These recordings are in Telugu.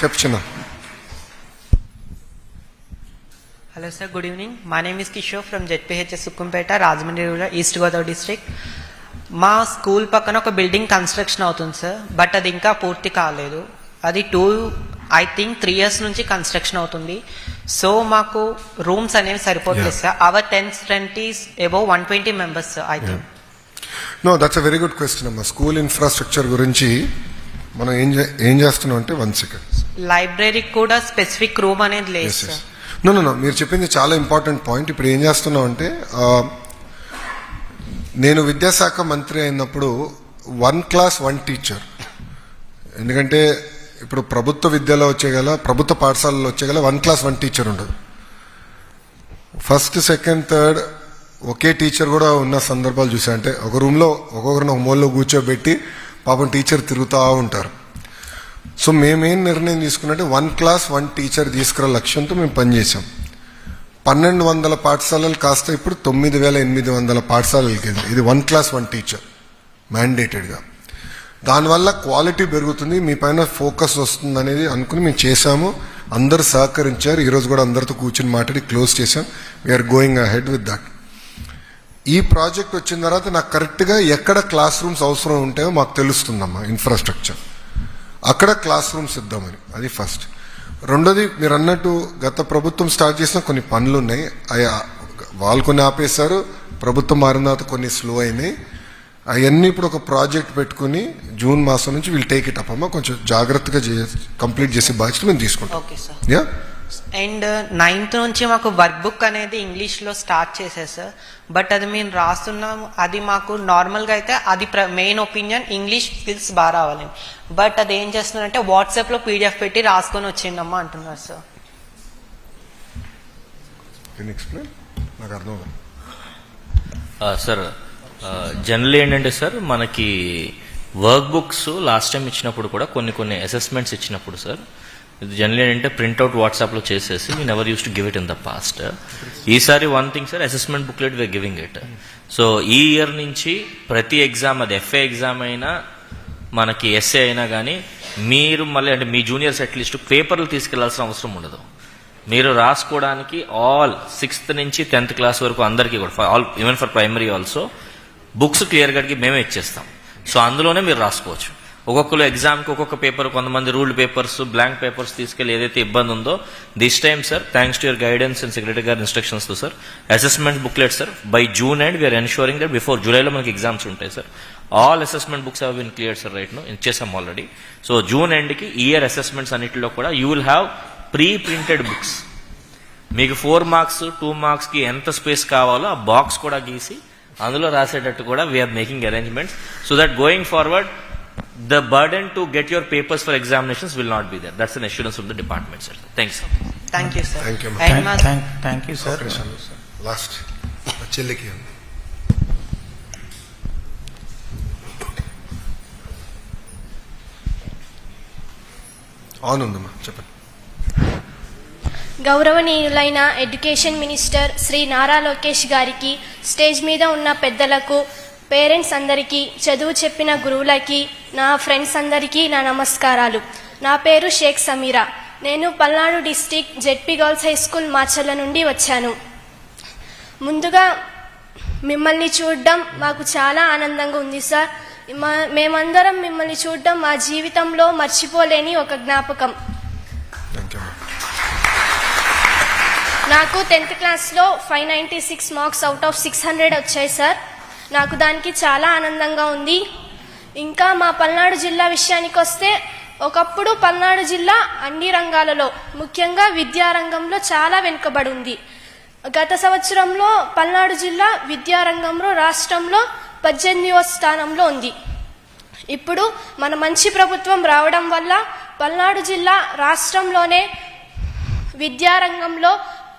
చెప్పు చిన్న Hello, sir. Good evening. My name is Kishore from ZPHS Sukkumpeta, Rajahmundry Rural, East Godavari district. మా స్కూల్ పక్కన ఒక బిల్డింగ్ కన్స్ట్రక్షన్ అవుతుంది సార్ బట్ అది ఇంకా పూర్తి కాలేదు అది two I think three years నుంచి కన్స్ట్రక్షన్ అవుతుంది సో మాకు రూమ్స్ అనేవి సరిపోతుంది. Sir our ten twenties above one twenty members I think no that's a very good question అమ్మా స్కూల్ ఇన్ఫ్రాస్ట్రక్చర్ గురించి మనం ఏం ఏం చేస్తున్నాం అంటే వన్ సెకండ్ లైబ్రరీకి కూడా స్పెసిఫిక్ రూమ్ అనేది లేదు సార్ నో నో మీరు చెప్పింది చాలా ఇంపార్టెంట్ పాయింట్. ఇప్పుడు ఏం చేస్తున్నాం అంటే నేను విద్యాశాఖ మంత్రి అయినప్పుడు వన్ క్లాస్ వన్ టీచర్. ఎందుకంటే ఇప్పుడు ప్రభుత్వ విద్యలో వచ్చేగల ప్రభుత్వ పాఠశాలలో వచ్చేగల వన్ క్లాస్ వన్ టీచర్ ఉండదు. ఫస్ట్ సెకండ్ థర్డ్ ఒకే టీచర్ కూడా ఉన్న సందర్భాలు చూసా. అంటే ఒక రూమ్లో ఒక్కొక్కరిని ఒక మూలలో కూర్చోబెట్టి పాపం టీచర్ తిరుగుతూ ఉంటారు. సో మేమేం నిర్ణయం తీసుకున్నట్టే వన్ క్లాస్ వన్ టీచర్ తీసుకురా లక్ష్యంతో మేము పనిచేసాం పన్నెండు వందల పాఠశాలలు కాస్త ఇప్పుడు తొమ్మిది వేల ఎనిమిది వందల పాఠశాలలకి వెళ్ళి. ఇది వన్ క్లాస్ వన్ టీచర్ మ్యాండేటెడ్గా దానివల్ల క్వాలిటీ పెరుగుతుంది మీ పైన ఫోకస్ వస్తుంది అనేది అనుకుని మేము చేశాము. అందరు సహకరించారు. ఈరోజు కూడా అందరితో కూర్చుని మాట్లాడి క్లోజ్ చేశాం. We're going ahead with that ఈ ప్రాజెక్ట్ వచ్చిన తర్వాత నాకు కరెక్ట్గా ఎక్కడ క్లాస్ రూమ్స్ అవసరం ఉంటాయో మాకు తెలుస్తుందమ్మా ఇన్ఫ్రాస్ట్రక్చర్ అక్కడ క్లాస్ రూమ్స్ ఇద్దామని అది ఫస్ట్. రెండోది మీరు అన్నట్టు గత ప్రభుత్వం స్టార్ట్ చేసిన కొన్ని పనులు ఉన్నాయి. అవి వాళ్ళు కొన్ని ఆపేశారు ప్రభుత్వం మారిన తర్వాత కొన్ని స్లో అయినాయి. అవన్నీ ఇప్పుడు ఒక ప్రాజెక్ట్ పెట్టుకుని జూన్ మాసం నుంచి వీళ్ళు టేక్ ఇట్ అప్ అమ్మా. కొంచెం జాగ్రత్తగా కంప్లీట్ చేసే బాధ్యత మేము తీసుకుంటాం. యా? అండ్ నైన్త్ నుంచి మాకు వర్క్ బుక్ అనేది ఇంగ్లీష్లో స్టార్ట్ చేసేది సార్ బట్ అది మేము రాస్తున్నాము. అది మాకు నార్మల్గా అయితే అది మెయిన్ ఒపీనియన్ ఇంగ్లీష్ స్కిల్స్ బాగా రావాలని బట్ అది ఏం చేస్తున్నారంటే వాట్సాప్లో పీడిఎఫ్ పెట్టి రాసుకొని వచ్చిందమ్మా అంటున్నారు సార్ కెన్ ఎక్స్ప్లెయిన్ నాకు అర్థం అవ్వదు. సార్ జనరల్ ఏంటంటే సార్ మనకి వర్క్ బుక్స్ లాస్ట్ టైం ఇచ్చినప్పుడు కూడా కొన్ని కొన్ని అసెస్మెంట్స్ ఇచ్చినప్పుడు సార్ ఇది జనరల్ ఏంటంటే ప్రింట్అవుట్ వాట్సాప్లో చేసేసి we never use to give it in the past ఈసారి one thing sir assessment booklet we're giving it so ఈ ఇయర్ నుంచి ప్రతి ఎగ్జామ్ అది ఎఫ్ఏ ఎగ్జామ్ అయినా మనకి ఎస్ఏ అయినా కానీ మీరు మళ్ళీ అంటే మీ జూనియర్స్ అట్లీస్ట్ పేపర్లు తీసుకెళ్ళాల్సిన అవసరం ఉండదు. మీరు రాసుకోవడానికి ఆల్ సిక్స్త్ నుంచి టెన్త్ క్లాస్ వరకు అందరికీ కూడా all even for primary also books clear కట్కి మేమే ఇచ్చేస్తాం. సో అందులోనే మీరు రాసుకోవచ్చు. ఒక్కొక్కరు ఎగ్జామ్కి ఒక్కొక్క పేపర్ కొంతమంది రూల్డ్ పేపర్స్ బ్లాంక్ పేపర్స్ తీసుకెళ్ళి ఏదైతే ఇబ్బంది ఉందో this time sir thanks to your guidance and secretary గారి ఇన్స్ట్రక్షన్స్తో sir assessment booklet sir by June and we're ensuring that before జూలైలో మనకి ఎగ్జామ్స్ ఉంటాయి sir all assessment books have been clear sir right no ఇచ్చేసాం ఆల్రెడీ సో జూన్ ఎండ్కి ఇయర్ అసెస్మెంట్స్ అన్నిటిలో కూడా you will have pre printed books మీకు ఫోర్ మార్క్స్ టూ మార్క్స్కి ఎంత స్పేస్ కావాలో ఆ బాక్స్ కూడా గీసి అందులో రాసేటట్టు కూడా we're making arrangements so that going forward the burden to get your papers for examinations will not be there that's an assurance of the department sir thanks thank you sir Thank you, ma'am. And మా థ్యాంక్ యూ సార్ లాస్ట్ చెల్లికి ఆన్ ఉందమ్మా చెప్పండి. గౌరవనీయులైన ఎడ్యుకేషన్ మినిస్టర్ శ్రీ నారా లోకేష్ గారికి స్టేజ్ మీద ఉన్న పెద్దలకు పేరెంట్స్ అందరికీ చదువు చెప్పిన గురువులకి నా ఫ్రెండ్స్ అందరికీ నా నమస్కారాలు. నా పేరు షేక్ సమీరా. నేను Palnadu district ZP girls high school Macherla నుండి వచ్చాను. ముందుగా మిమ్మల్ని చూడడం మాకు చాలా ఆనందంగా ఉంది సార్. మా మేమందరం మిమ్మల్ని చూడడం మా జీవితంలో మర్చిపోలేని ఒక జ్ఞాపకం. నాకు టెన్త్ క్లాస్లో five ninety six marks out of six hundred వచ్చాయి సార్. నాకు దానికి చాలా ఆనందంగా ఉంది. ఇంకా మా పల్నాడు జిల్లా విషయానికి వస్తే ఒకప్పుడు పల్నాడు జిల్లా అన్ని రంగాలలో ముఖ్యంగా విద్యారంగంలో చాలా వెనుకబడి ఉంది గత సంవత్సరంలో పల్నాడు జిల్లా విద్యారంగంలో రాష్ట్రంలో పద్దెనిమిదవ స్థానంలో ఉంది. ఇప్పుడు మన మంచి ప్రభుత్వం రావడం వల్ల పల్నాడు జిల్లా రాష్ట్రంలోనే విద్యారంగంలో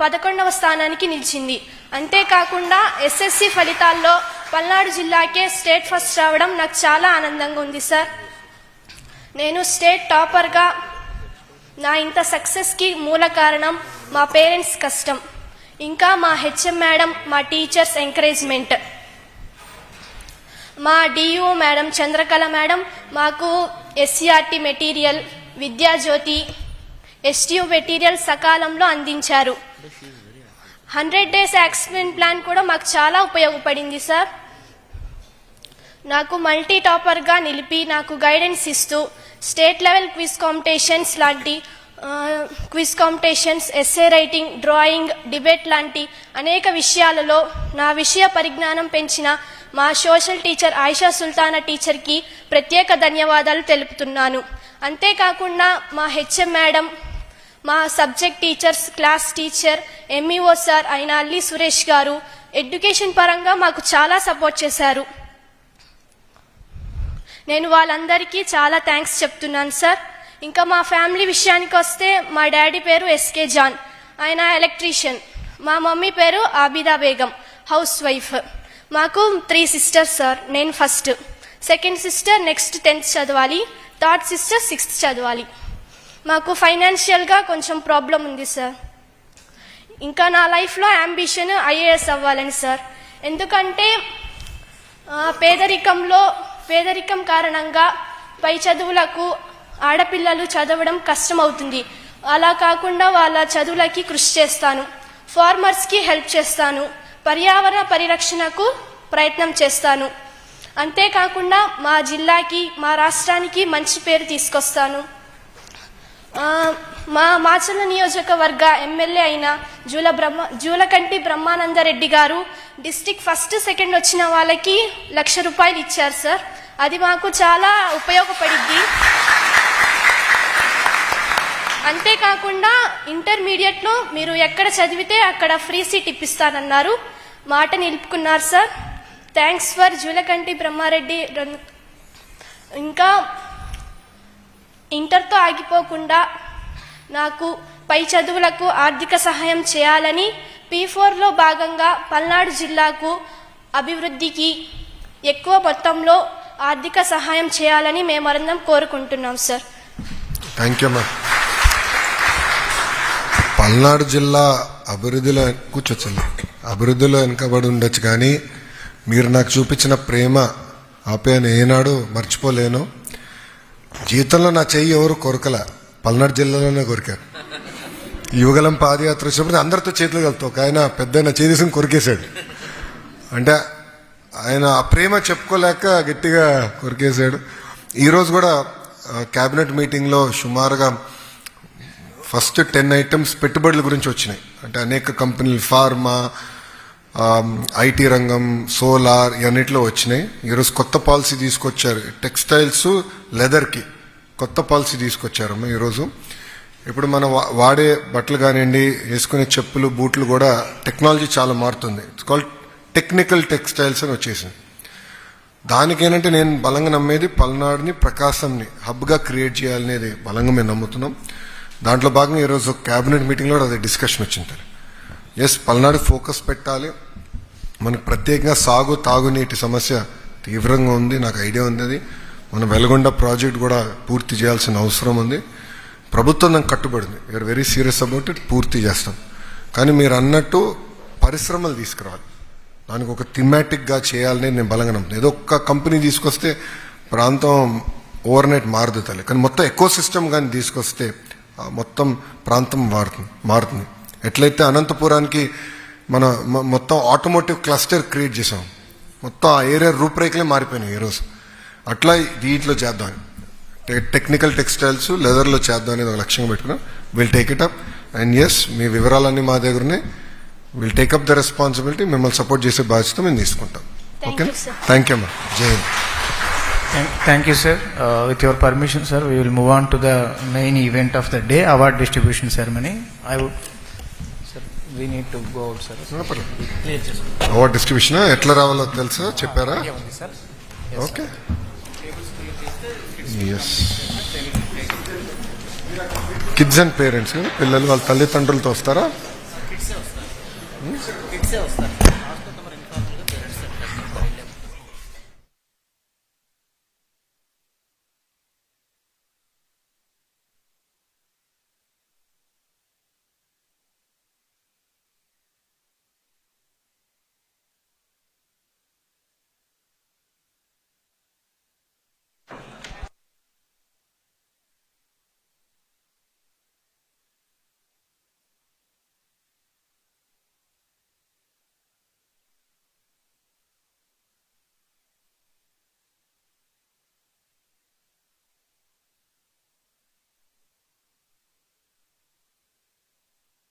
పదకొండవ స్థానానికి నిలిచింది. అంతేకాకుండా ఎస్ఎస్సి ఫలితాల్లో పల్నాడు జిల్లాకే స్టేట్ ఫస్ట్ రావడం నాకు చాలా ఆనందంగా ఉంది సార్. నేను స్టేట్ టాపర్గా నా ఇంత సక్సెస్కి మూల కారణం మా పేరెంట్స్ కష్టం. ఇంకా మా హెచ్ఎం మేడం మా టీచర్స్ ఎంకరేజ్మెంట్. మా డియూ మేడం చంద్రకళ మేడం మాకు SCERT material Vidyajyothi STU material సకాలంలో అందించారు. హండ్రెడ్ డేస్ యాక్సిడెంట్ ప్లాన్ కూడా మాకు చాలా ఉపయోగపడింది సార్. నాకు మల్టీ టాపర్గా నిలిపి నాకు గైడెన్స్ ఇస్తూ స్టేట్ లెవెల్ క్విజ్ కాంపిటీషన్స్ లాంటి quiz competitions essay writing drawing debate లాంటి అనేక విషయాలలో నా విషయ పరిజ్ఞానం పెంచిన మా సోషల్ టీచర్ ఆయిషా సుల్తానా టీచర్కి ప్రత్యేక ధన్యవాదాలు తెలుపుతున్నాను. అంతేకాకుండా మా హెచ్ఎం మేడం మా subject teachers class teacher MEO sir అయిన అల్లి సురేష్ గారు ఎడ్యుకేషన్ పరంగా మాకు చాలా సపోర్ట్ చేశారు. నేను వాళ్ళందరికీ చాలా థ్యాంక్స్ చెప్తున్నాను సార్. ఇంకా మా ఫ్యామిలీ విషయానికి వస్తే మా డాడీ పేరు ఎస్కే జాన్ ఆయన ఎలక్ట్రీషియన్. మా మమ్మీ పేరు ఆబిదా బేగం హౌస్ వైఫ్ మాకు త్రీ సిస్టర్స్ సార్ నేను first. Second sister next tenth చదవాలి థర్డ్ సిస్టర్ సిక్స్త్ చదవాలి. మాకు ఫైనాన్షియల్గా కొంచెం ప్రాబ్లం ఉంది సార్ ఇంకా నా లైఫ్లో అంబిషన్ ఐఏఎస్ అవ్వాలని సార్ ఎందుకంటే పేదరికంలో పేదరికం కారణంగా పై చదువులకు ఆడపిల్లలు చదవడం కష్టమవుతుంది. అలా కాకుండా వాళ్ళ చదువులకి కృషి చేస్తాను. ఫార్మర్స్కి హెల్ప్ చేస్తాను. పర్యావరణ పరిరక్షణకు ప్రయత్నం చేస్తాను. అంతేకాకుండా మా జిల్లాకి మా రాష్ట్రానికి మంచి పేరు తీసుకొస్తాను. మా మాచల నియోజకవర్గ ఎమ్మెల్యే అయిన జూల బ్రహ్మ జూలకంటి బ్రహ్మానందరెడ్డి గారు డిస్టిక్ ఫస్ట్ సెకండ్ వచ్చిన వాళ్ళకి లక్ష రూపాయలు ఇచ్చారు సార్. అది మాకు చాలా ఉపయోగపడింది అంతేకాకుండా ఇంటర్మీడియట్లో మీరు ఎక్కడ చదివితే అక్కడ ఫ్రీ సీట్ ఇప్పిస్తానన్నారు. మాట నిలుపుకున్నారు sir. Thanks for Julakanti Brahmareddy ఇంకా ఇంటర్తో ఆగిపోకుండా నాకు పై చదువులకు ఆర్థిక సహాయం చేయాలని పీ ఫోర్లో భాగంగా పల్నాడు జిల్లాకు అభివృద్ధికి ఎక్కువ మొత్తంలో ఆర్థిక సహాయం చేయాలని మేమందరం కోరుకుంటున్నాం సార్. థ్యాంక్ యూ అమ్మా పల్నాడు జిల్లా అభివృద్ధిలో కూర్చొచ్చింది అభివృద్ధిలో వెనుకబడి ఉండొచ్చు కానీ మీరు నాకు చూపించిన ప్రేమ ఆప్యాయన ఏనాడు మర్చిపోలేను. జీవితంలో నా చెయ్యి ఎవరు కొరకల. పల్నాడు జిల్లాలోనే కొరికారు. యువగలం పాదయాత్ర వచ్చినప్పుడు అందరితో చేతులు కలుపుతాం. ఒక ఆయన పెద్ద ఆయన చేసి కొరికేశాడు. అంటే ఆయన ఆ ప్రేమ చెప్పుకోలేక గట్టిగా కొరికేశాడు. ఈరోజు కూడా క్యాబినెట్ మీటింగ్లో సుమారుగా ఫస్ట్ టెన్ ఐటమ్స్ పెట్టుబడుల గురించి వచ్చినాయి. అంటే అనేక కంపెనీలు ఫార్మా ఐటీ రంగం సోలార్ ఇవన్నిటిలో వచ్చినాయి. ఈరోజు కొత్త పాలసీ తీసుకొచ్చారు. టెక్స్టైల్స్ లెదర్కి కొత్త పాలసీ తీసుకొచ్చారమ్మ ఈరోజు. ఇప్పుడు మనం వా- వాడే బట్టలు కానివ్వండి వేసుకునే చెప్పులు బూట్లు కూడా టెక్నాలజీ చాలా మారుతుంది. ఇట్స్ కాల్డ్ టెక్నికల్ టెక్స్టైల్స్ అని వచ్చేసింది. దానికేనంటే నేను బలంగా నమ్మేది పల్నాడుని ప్రకాశంని హబ్గా క్రియేట్ చేయాలనేది బలంగా మేము నమ్ముతున్నాం. దాంట్లో భాగంగా ఈరోజు క్యాబినెట్ మీటింగ్లో అది డిస్కషన్ వచ్చింది. ఎస్ పల్నాడు ఫోకస్ పెట్టాలి. మనకు ప్రత్యేకంగా సాగు తాగునీటి సమస్య తీవ్రంగా ఉంది నాకు ఐడియా ఉంది అది మన వెలగొండ ప్రాజెక్ట్ కూడా పూర్తి చేయాల్సిన అవసరం ఉంది. ప్రభుత్వం దానికి కట్టుబడింది. You're very serious about it పూర్తి చేస్తాం. కానీ మీరు అన్నట్టు పరిశ్రమలు తీసుకురావాలి. దానికి ఒక థిమాటిక్గా చేయాలని నేను బలంగా నమ్ముతాను ఏదో ఒక్క కంపెనీ తీసుకొస్తే ప్రాంతం ఓవర్ నైట్ మారదు కానీ మొత్తం ఎకో సిస్టమ్ కానీ తీసుకొస్తే మొత్తం ప్రాంతం మారుతుంది మారుతుంది. ఎట్లయితే అనంతపురానికి మన మొత్తం ఆటోమోటివ్ క్లస్టర్ క్రియేట్ చేసాం మొత్తం ఆ ఏరియా రూపురేఖలే మారిపోయినాయి ఈరోజు అట్లా దీంట్లో చేద్దాం. టెక్నికల్ టెక్స్టైల్స్ లెదర్లో చేద్దాం అనేది ఒక లక్ష్యంగా పెట్టుకున్నాం. Will take it up and yes మీ వివరాలన్నీ మా దగ్గరనే will take up the responsibility మిమ్మల్ని సపోర్ట్ చేసే బాధ్యత మేము తీసుకుంటాం. ఓకే. థ్యాంక్ యూ అమ్మా Jai Hind thank you, sir. Uh, With your permission, sir, we will move on to the main event of the day, award distribution ceremony. I would, sir, we need to go out, sir. Clear చేసుకో. అవార్డ్ డిస్ట్రిబ్యూషన్ ఎట్లా రావాలో తెలుసా? చెప్పారా? ఉంది. Okay. Yes kids and parents పిల్లలు వాళ్ళ తల్లిదండ్రులతో వస్తారా.